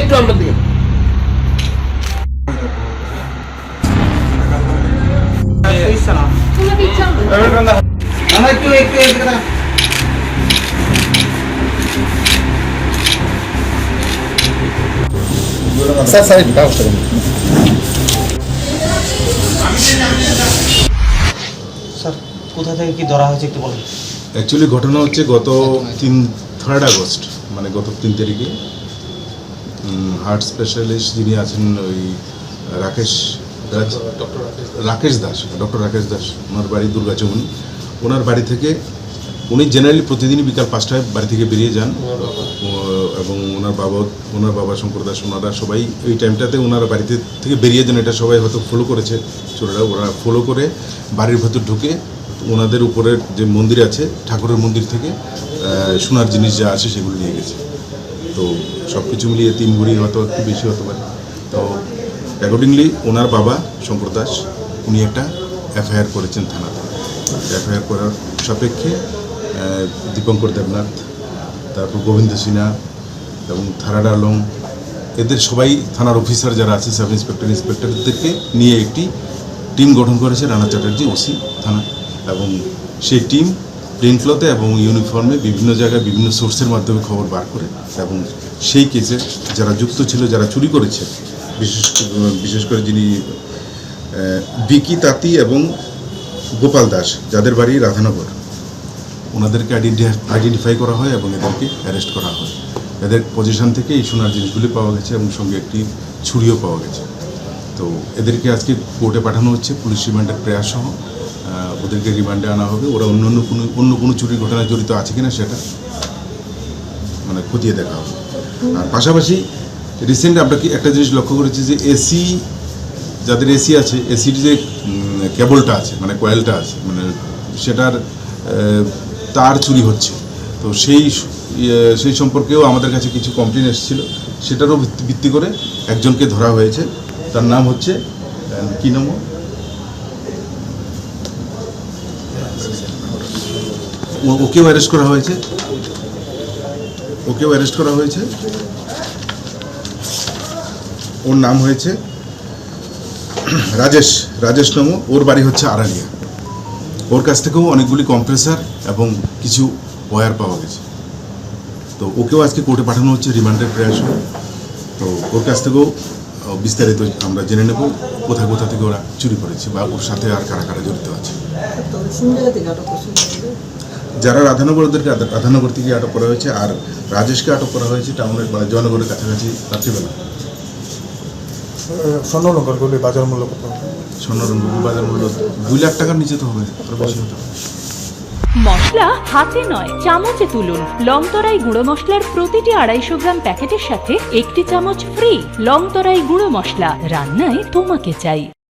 একটু আমরা দিকে একটু একটু একটু স্যার স্যার একটু ব্যবস্থা স্যার। কোথা থেকে কি ধরা হয়েছে একটু বলুন। অ্যাকচুয়ালি ঘটনা হচ্ছে গত তিন থার্ড আগস্ট মানে গত তিন তারিখে। হার্ট স্পেশালিস্ট যিনি আছেন ওই রাকেশ দাস রাকেশ দাস ডক্টর রাকেশ দাস ওনার বাড়ি দুর্গাচমন ওনার বাড়ি থেকে উনি জেনারেলি প্রতিদিনই বিকাল পাঁচটায় বাড়ি থেকে বেরিয়ে যান। এবং ওনার বাবা ওনার বাবা শঙ্কর দাস ওনারা সবাই ওই টাইমটাতে ওনার বাড়িতে থেকে বেরিয়ে যান। এটা সবাই হয়তো ফলো করেছে ছোটরা ওরা ফলো করে বাড়ির ভেতর ঢুকে ওনাদের উপরের যে মন্দির আছে ঠাকুরের মন্দির থেকে সোনার জিনিস যা আছে সেগুলো নিয়ে গেছে। তো সব কিছু মিলিয়ে তিন ভরি হয়তো একটু বেশি হতে পারে। তো অ্যাকর্ডিংলি ওনার বাবা শঙ্কর দাস, উনি একটা এফআইআর করেছেন থানাতে। এফআইআর করার সাপেক্ষে দীপঙ্কর দেবনাথ, তারপর গোবিন্দ সিনহা এবং থারাড আলম, এদের সবাই থানার অফিসার যারা আছে, সাব ইন্সপেক্টর, ইন্সপেক্টরদেরকে নিয়ে একটি টিম গঠন করেছে রানা চ্যাটার্জি ওসি থানা। এবং সেই টিম ক্লথে এবং ইউনিফর্মে বিভিন্ন জায়গায় বিভিন্ন সোর্সের মাধ্যমে খবর বার করে এবং সেই কেসে যারা যুক্ত ছিল, যারা চুরি করেছে, বিশেষ বিশেষ করে যিনি বিকি তাঁতি এবং গোপাল দাস, যাদের বাড়ি রাধানগর, ওনাদেরকে আইডেন্টিফাই করা হয় এবং এদেরকে অ্যারেস্ট করা হয়। এদের পজিশন থেকে এই সোনার জিনিসগুলি পাওয়া গেছে এবং সঙ্গে একটি ছুরিও পাওয়া গেছে। তো এদেরকে আজকে কোর্টে পাঠানো হচ্ছে, পুলিশ রিমান্ডের প্রয়াস সহ। ওদেরকে রিমান্ডে আনা হবে। ওরা অন্য অন্য কোনো অন্য কোনো চুরির ঘটনায় জড়িত আছে কিনা সেটা মানে খতিয়ে দেখা হবে। আর পাশাপাশি রিসেন্ট আমরা কি একটা জিনিস লক্ষ্য করেছি যে এসি যাদের এসি আছে এসির যে কেবলটা আছে মানে কয়েলটা আছে মানে সেটার তার চুরি হচ্ছে। তো সেই ইয়ে, সেই সম্পর্কেও আমাদের কাছে কিছু কমপ্লেন এসেছিল। সেটারও ভিত্তি- করে একজনকে ধরা হয়েছে। তার নাম হচ্ছে কি নাম ওর? ও- ওকেও অ্যারেস্ট করা হয়েছে? ওকেও অ্যারেস্ট করা হয়েছে? ওর নাম হয়েছে রাজেশ রাজেশ নামও। ওর বাড়ি হচ্ছে আড়ালিয়া। ওর কাছ থেকেও অনেকগুলি কম্প্রেসার এবং কিছু ওয়্যার পাওয়া গেছে। তো ওকেও আজকে কোর্টে পাঠানো হচ্ছে রিমান্ডের প্রয়াস। তো ওর কাছ থেকেও বিস্তারিত আমরা জেনে নেব কোথায় কোথা থেকে ওরা চুরি করেছে বা ওর সাথে আর কারা কারা জড়িত আছে। যারা রাধানগর ওদেরকে রাধা- রাধানগর থেকে আটক করা হয়েছে আর রাজেশকে আটক করা হয়েছে টাউনের মানে জয়নগরের কাছাকাছি রাত্রিবেলা। স্বর্ণনগর গলি বাজার মূল্য কত? স্বর্ণরঙ্গ বাজার মূল্য দুই লাখ টাকার নিচে তো হবে আরও বেশি হতে হবে। মশলা হাতে নয় চামচে তুলুন। লংতরাই গুঁড়ো মশলার প্রতিটি আড়াইশো গ্রাম প্যাকেটের সাথে একটি চামচ ফ্রি লংতরাই গুঁড়ো মশলা। রান্নায় তোমাকে চাই।